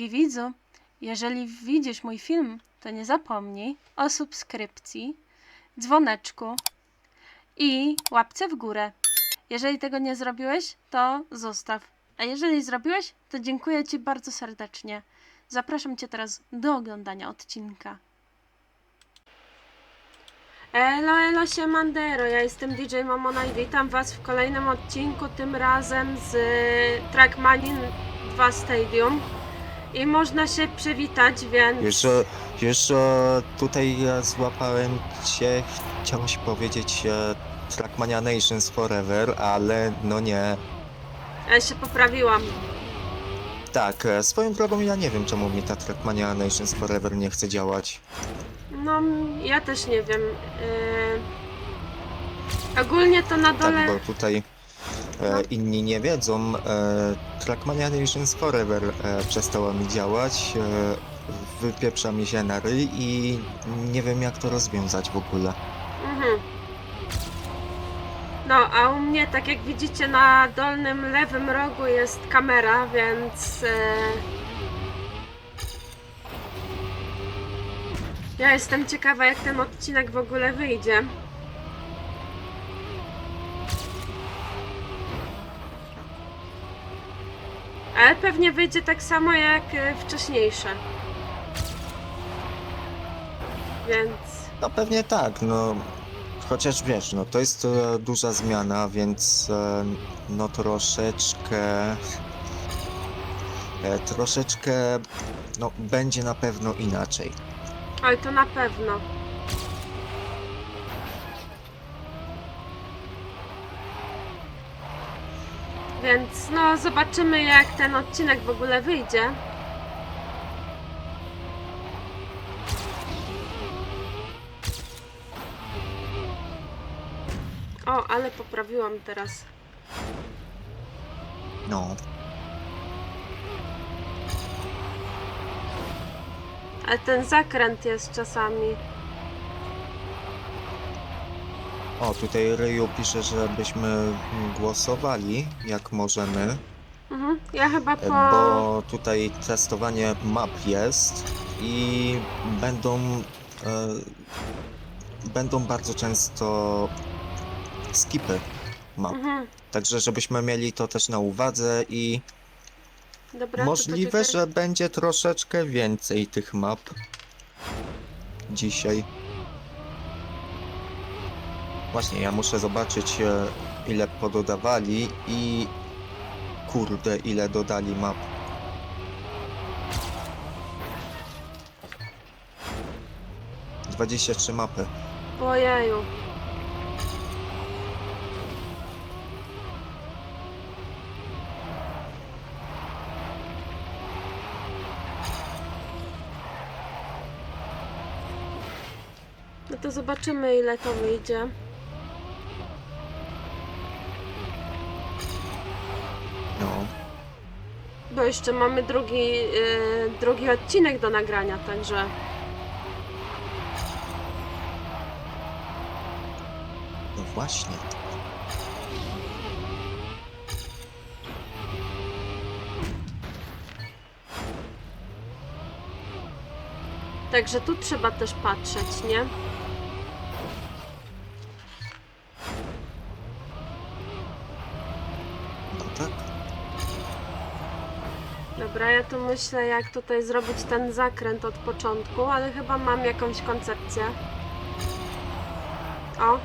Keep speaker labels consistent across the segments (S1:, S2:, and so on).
S1: Drogi widzu, jeżeli widzisz mój film, to nie zapomnij o subskrypcji, dzwoneczku i łapce w górę. Jeżeli tego nie zrobiłeś, to zostaw. A jeżeli zrobiłeś, to dziękuję Ci bardzo serdecznie. Zapraszam Cię teraz do oglądania odcinka. Elo, elo, siemandero, ja jestem DJ Mamona i witam Was w kolejnym odcinku, tym razem z Trackmania 2 Stadium. I można się przywitać, więc...
S2: Jeszcze, jeszcze tutaj złapałem cię, chciałeś powiedzieć e, Trackmania Nations Forever, ale no nie.
S1: Ja się poprawiłam.
S2: Tak, e, swoją drogą ja nie wiem czemu mi ta Trackmania Nations Forever nie chce działać.
S1: No, ja też nie wiem. Yy... Ogólnie to na dole...
S2: Tak, bo tutaj e, inni nie wiedzą, e, Trackmania Nations Forever e, przestała mi działać, e, wypieprza mi się na ryj i nie wiem jak to rozwiązać w ogóle.
S1: Mhm. No, a u mnie, tak jak widzicie, na dolnym lewym rogu jest kamera, więc. E... Ja jestem ciekawa, jak ten odcinek w ogóle wyjdzie. Ale pewnie wyjdzie tak samo jak e, wcześniejsze. Więc.
S2: No pewnie tak, no chociaż wiesz, no to jest e, duża zmiana, więc e, no troszeczkę e, troszeczkę no będzie na pewno inaczej.
S1: Oj, to na pewno. Więc no, zobaczymy jak ten odcinek w ogóle wyjdzie. O, ale poprawiłam teraz.
S2: No,
S1: Ale ten zakręt jest czasami.
S2: O tutaj Ryju pisze, żebyśmy głosowali jak możemy,
S1: Mhm. Ja chyba
S2: e,
S1: po.
S2: bo tutaj testowanie map jest i będą e, będą bardzo często skipy map.
S1: Mhm.
S2: Także żebyśmy mieli to też na uwadze i
S1: Dobra, to
S2: możliwe,
S1: poczekaj.
S2: że będzie troszeczkę więcej tych map dzisiaj. Właśnie, ja muszę zobaczyć e, ile pododawali i kurde ile dodali map. Dwadzieścia trzy mapy.
S1: Ojeju. No to zobaczymy ile to wyjdzie.
S2: No,
S1: Bo jeszcze mamy drugi, yy, drugi odcinek do nagrania, także.
S2: no właśnie.
S1: Także tu trzeba też patrzeć, nie? Dobra, ja tu myślę, jak tutaj zrobić ten zakręt od początku, ale chyba mam jakąś koncepcję. O,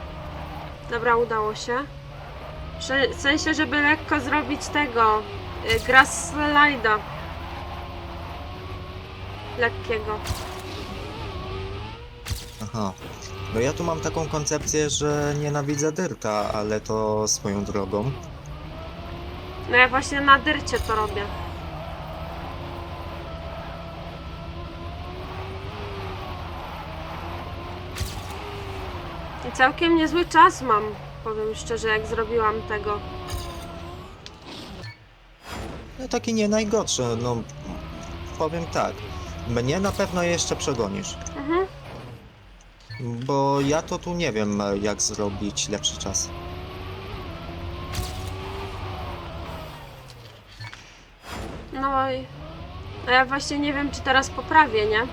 S1: dobra, udało się. W sensie, żeby lekko zrobić tego y, grass slide'a. Lekkiego.
S2: Aha. No ja tu mam taką koncepcję, że nienawidzę dyrta, ale to swoją drogą.
S1: No ja właśnie na dyrcie to robię. Całkiem niezły czas mam, powiem szczerze, jak zrobiłam tego.
S2: No taki nie najgorszy, no powiem tak. Mnie na pewno jeszcze przegonisz,
S1: Mhm.
S2: bo ja to tu nie wiem jak zrobić lepszy czas.
S1: No i A ja właśnie nie wiem, czy teraz poprawię, nie?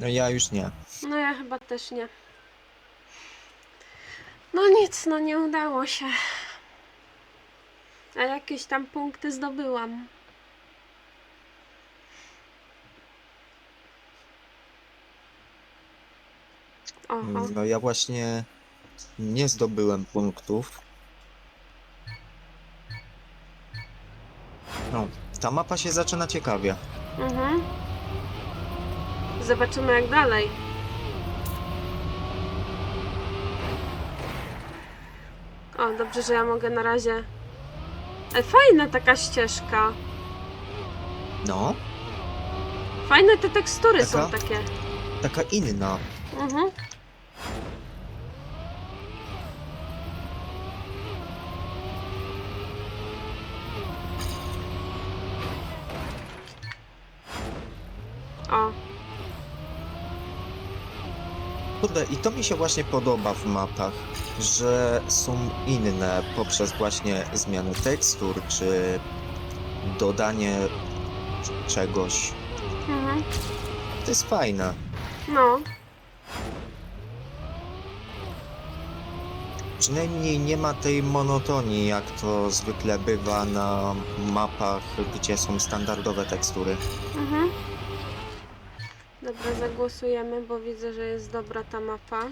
S2: No ja już nie.
S1: No ja chyba też nie. No nic, no nie udało się. A jakieś tam punkty zdobyłam. Oho.
S2: No ja właśnie nie zdobyłem punktów. No, ta mapa się zaczyna ciekawie.
S1: Mhm. Zobaczymy jak dalej. O, dobrze, że ja mogę na razie. E, fajna taka ścieżka.
S2: No,
S1: Fajne te tekstury są
S2: Taka?
S1: takie.
S2: taka inna.
S1: Mhm. O,
S2: Kurde, i to mi się właśnie podoba w mapach, że są inne poprzez właśnie zmianę tekstur, czy dodanie czegoś.
S1: mhm.
S2: To jest fajne.
S1: No,
S2: Przynajmniej nie ma tej monotonii, jak to zwykle bywa na mapach, gdzie są standardowe tekstury.
S1: mhm. Zagłosujemy, bo widzę, że jest dobra ta mapa.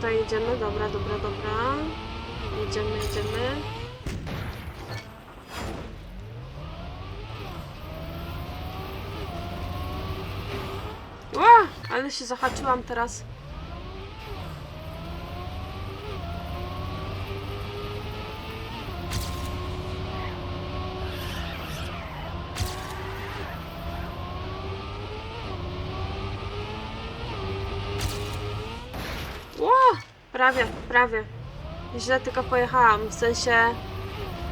S1: Tutaj jedziemy, dobra, dobra, dobra. Jedziemy, jedziemy. Ła, ale się zahaczyłam teraz. Prawie, prawie. Źle tylko pojechałam, w sensie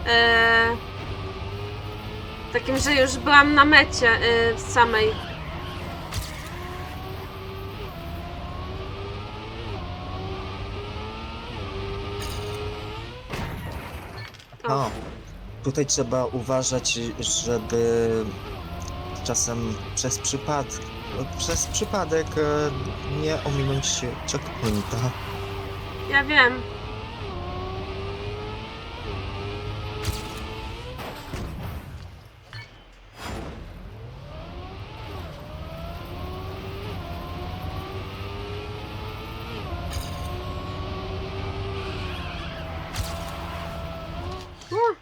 S1: e, takim, że już byłam na mecie e, samej. O,
S2: No, tutaj trzeba uważać, żeby czasem przez przypadek, przez przypadek e, nie ominąć checkpointa.
S1: Ja wiem. O,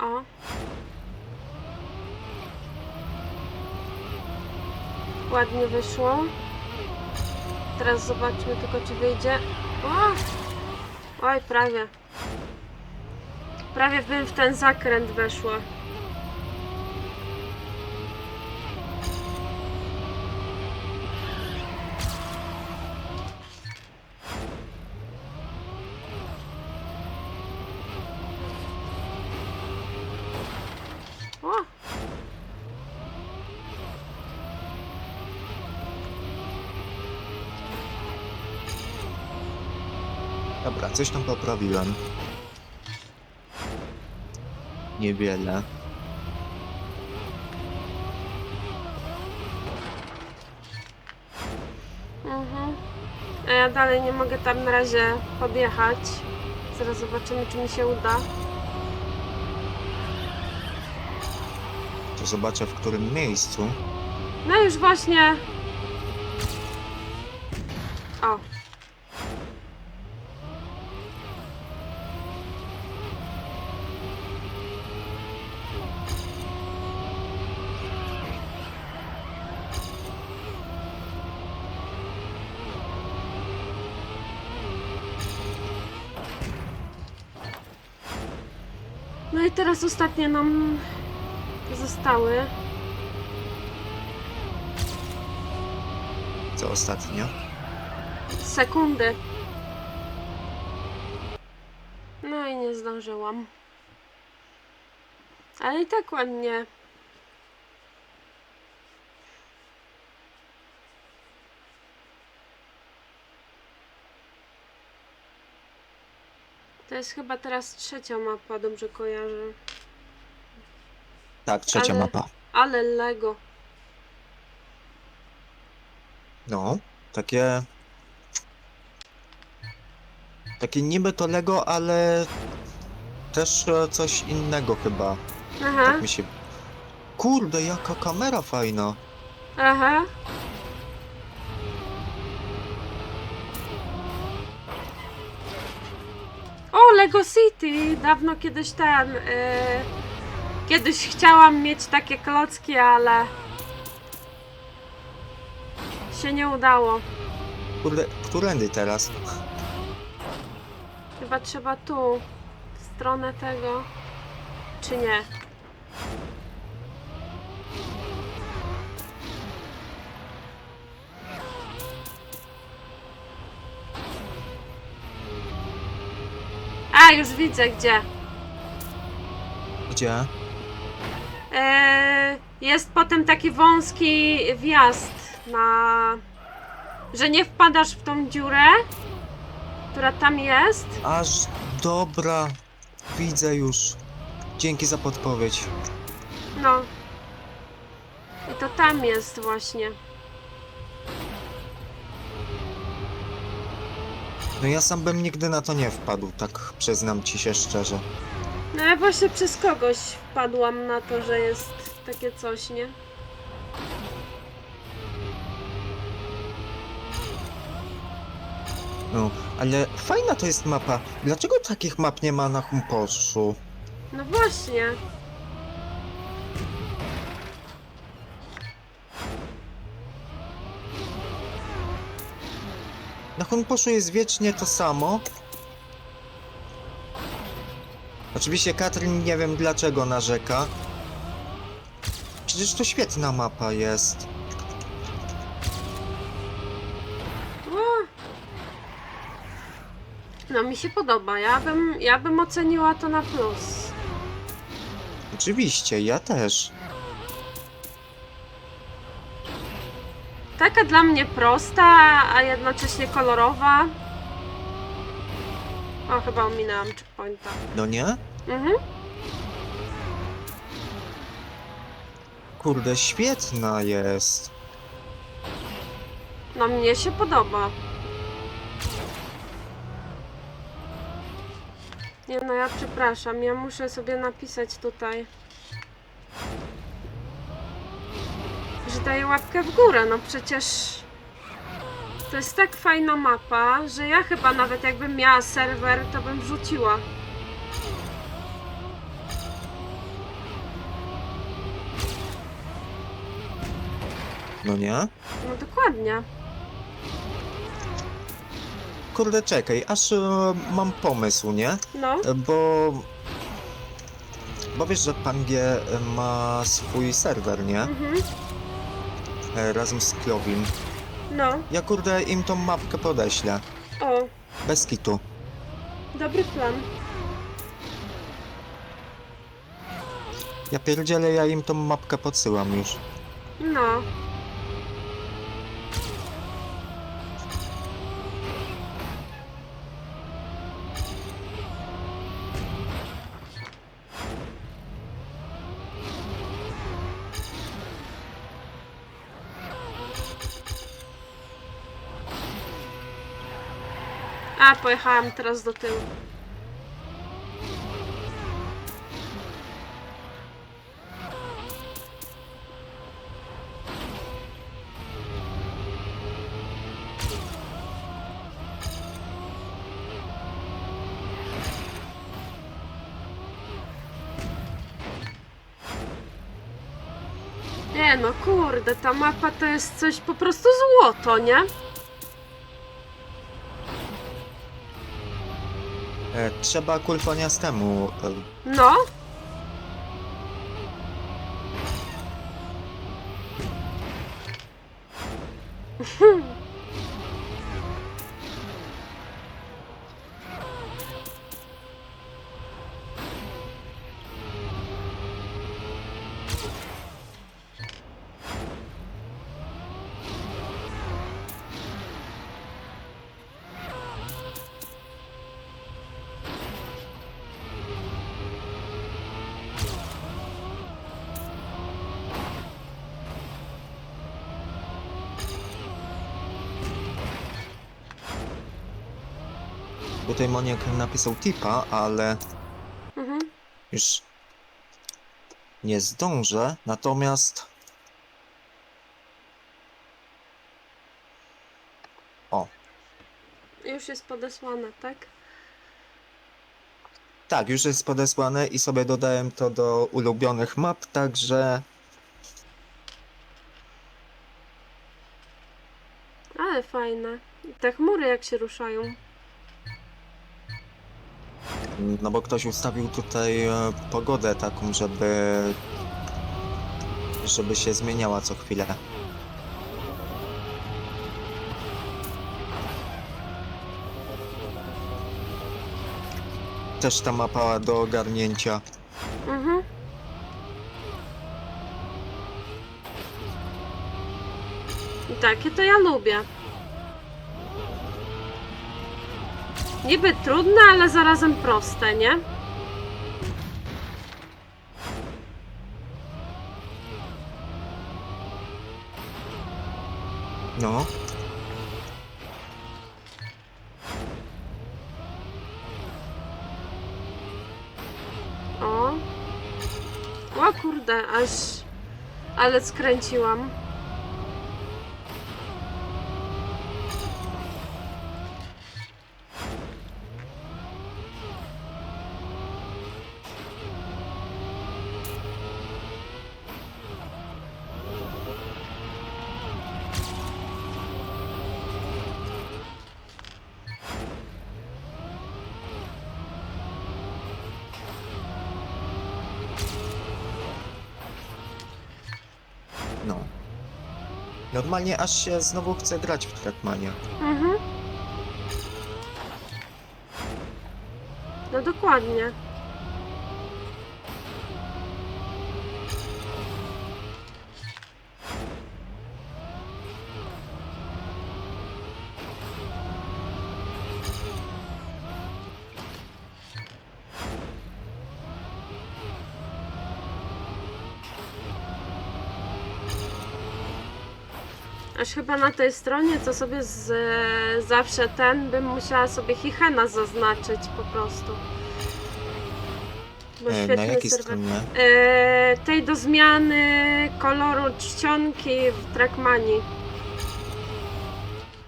S1: O. Ładnie wyszło. Teraz zobaczmy tylko, czy wyjdzie. O! Oj, prawie. Prawie bym w ten zakręt weszła.
S2: Dobra, coś tam poprawiłem. Niewiele.
S1: Mhm. A ja dalej nie mogę tam na razie podjechać. Zaraz zobaczymy, czy mi się uda.
S2: To zobaczę w którym miejscu.
S1: No już właśnie. O. No i teraz ostatnie nam zostały.
S2: Co ostatnio?
S1: sekundy. No i nie zdążyłam. Ale i tak ładnie. To jest chyba teraz trzecia mapa, dobrze kojarzę.
S2: Tak, trzecia
S1: Ale-
S2: mapa.
S1: Ale Lego.
S2: No, takie. Takie niby to Lego, ale też e, coś innego chyba.
S1: Aha,
S2: Tak mi się. Kurde, jaka kamera fajna.
S1: aha. O, Lego City! Dawno kiedyś ten. Yy, kiedyś chciałam mieć takie klocki, ale. się nie udało.
S2: Kurde, którędy teraz?
S1: Chyba trzeba tu, w stronę tego. Czy nie? A, już widzę gdzie.
S2: Gdzie?
S1: Eee, jest potem taki wąski wjazd na. że nie wpadasz w tą dziurę, która tam jest.
S2: Aż dobra. Widzę już. Dzięki za podpowiedź.
S1: No. I to tam jest właśnie.
S2: No ja sam bym nigdy na to nie wpadł, tak przyznam ci się szczerze.
S1: No ja właśnie przez kogoś wpadłam na to, że jest takie coś, nie?
S2: No, ale fajna to jest mapa. Dlaczego takich map nie ma na Humposzu?
S1: No właśnie.
S2: Na Humposzu jest wiecznie to samo. Oczywiście Katrin nie wiem dlaczego narzeka. Przecież to świetna mapa jest.
S1: O! No mi się podoba. Ja bym, ja bym oceniła to na plus.
S2: Oczywiście, ja też.
S1: Taka dla mnie prosta, a jednocześnie kolorowa. O, chyba ominęłam checkpointa.
S2: No nie?
S1: Mhm.
S2: Kurde, świetna jest.
S1: No mnie się podoba. Nie no, ja przepraszam, ja muszę sobie napisać tutaj, daję łapkę w górę, no przecież to jest tak fajna mapa, że ja chyba nawet jakbym miała serwer, to bym wrzuciła.
S2: No nie?
S1: No dokładnie.
S2: Kurde, czekaj, aż e, mam pomysł, nie?
S1: No,
S2: E, Bo... Bo wiesz, że pan G ma swój serwer, nie?
S1: mhm.
S2: E, Razem z Klowim.
S1: no,
S2: Ja kurde im tą mapkę podeślę.
S1: o,
S2: Bez kitu.
S1: dobry plan.
S2: Ja pierdzielę, ja im tą mapkę podsyłam już.
S1: No. pojechałem teraz do tyłu. Nie no, kurde, ta mapa to jest coś po prostu złoto, nie?
S2: E, trzeba kulfoniastemu. E,
S1: No.
S2: Tutaj Moniek napisał tipa, ale
S1: Mhm.
S2: już nie zdążę. Natomiast. O,
S1: Już jest podesłane, tak?
S2: tak, już jest podesłane i sobie dodałem to do ulubionych map, także
S1: Ale fajne. Te chmury jak się ruszają.
S2: No bo ktoś ustawił tutaj e, pogodę taką, żeby żeby się zmieniała co chwilę. Też ta mapa do ogarnięcia.
S1: Mhm. Takie to ja lubię. Niby trudne, ale zarazem proste, nie?
S2: No,
S1: O. O kurde, aż... Ale skręciłam.
S2: No. Normalnie aż się znowu chce grać w Trackmania.
S1: Mhm. No dokładnie. Chyba na tej stronie, co sobie z, zawsze ten, bym musiała sobie Hichena zaznaczyć po prostu. Bo
S2: E, na
S1: świetny
S2: jakiej
S1: serwer.
S2: stronie?
S1: E, tej do zmiany koloru czcionki w Trackmanii.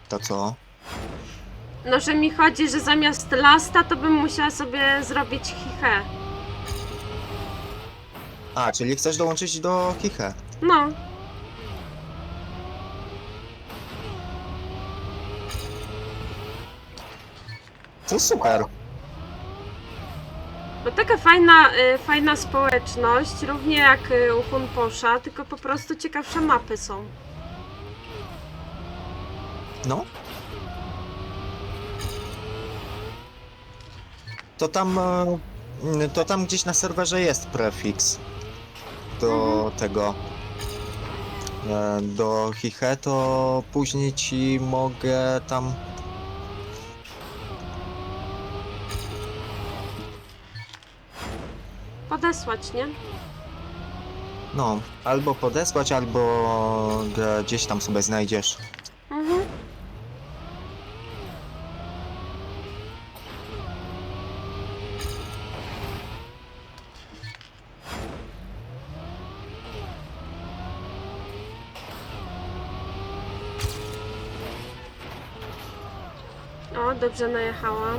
S2: To co?
S1: No, że mi chodzi, że zamiast lasta, to bym musiała sobie zrobić chichę.
S2: A, czyli chcesz dołączyć do Hiche.
S1: No,
S2: To super.
S1: bo taka fajna, y, fajna społeczność, równie jak y, u Hunposza, tylko po prostu ciekawsze mapy są.
S2: No. To tam, e, to tam gdzieś na serwerze jest prefiks do
S1: Mhm.
S2: tego, e, do Hiche, to później ci mogę tam,
S1: Podesłać, nie?
S2: no, albo podesłać, albo gdzieś tam sobie znajdziesz.
S1: Mhm. O, dobrze najechałam.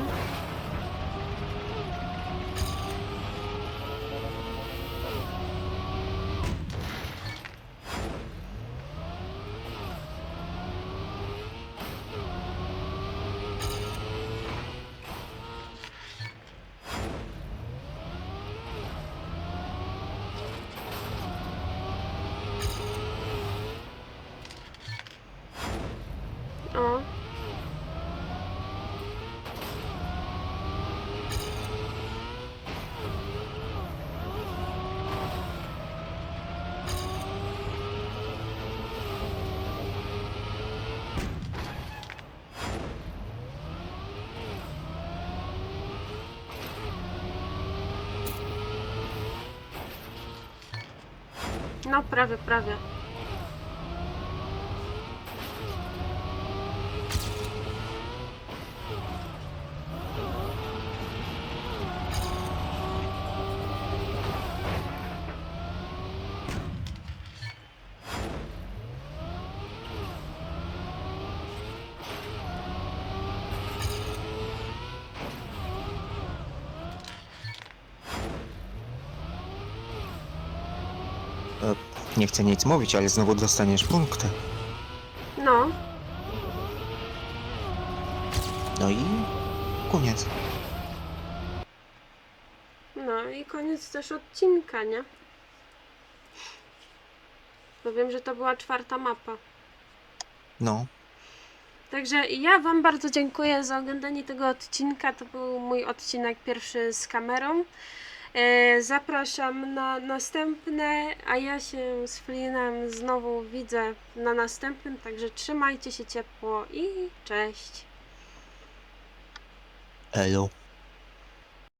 S1: No, prawie, prawie.
S2: Nie chcę nic mówić, ale znowu dostaniesz punkty.
S1: No,
S2: No i koniec.
S1: no i koniec też odcinka, nie? Bo wiem, że to była czwarta mapa.
S2: No,
S1: Także ja Wam bardzo dziękuję za oglądanie tego odcinka. To był mój odcinek pierwszy z kamerą. E, Zapraszam na następne, a ja się z Flinem znowu widzę na następnym. Także trzymajcie się ciepło i cześć.
S2: elo.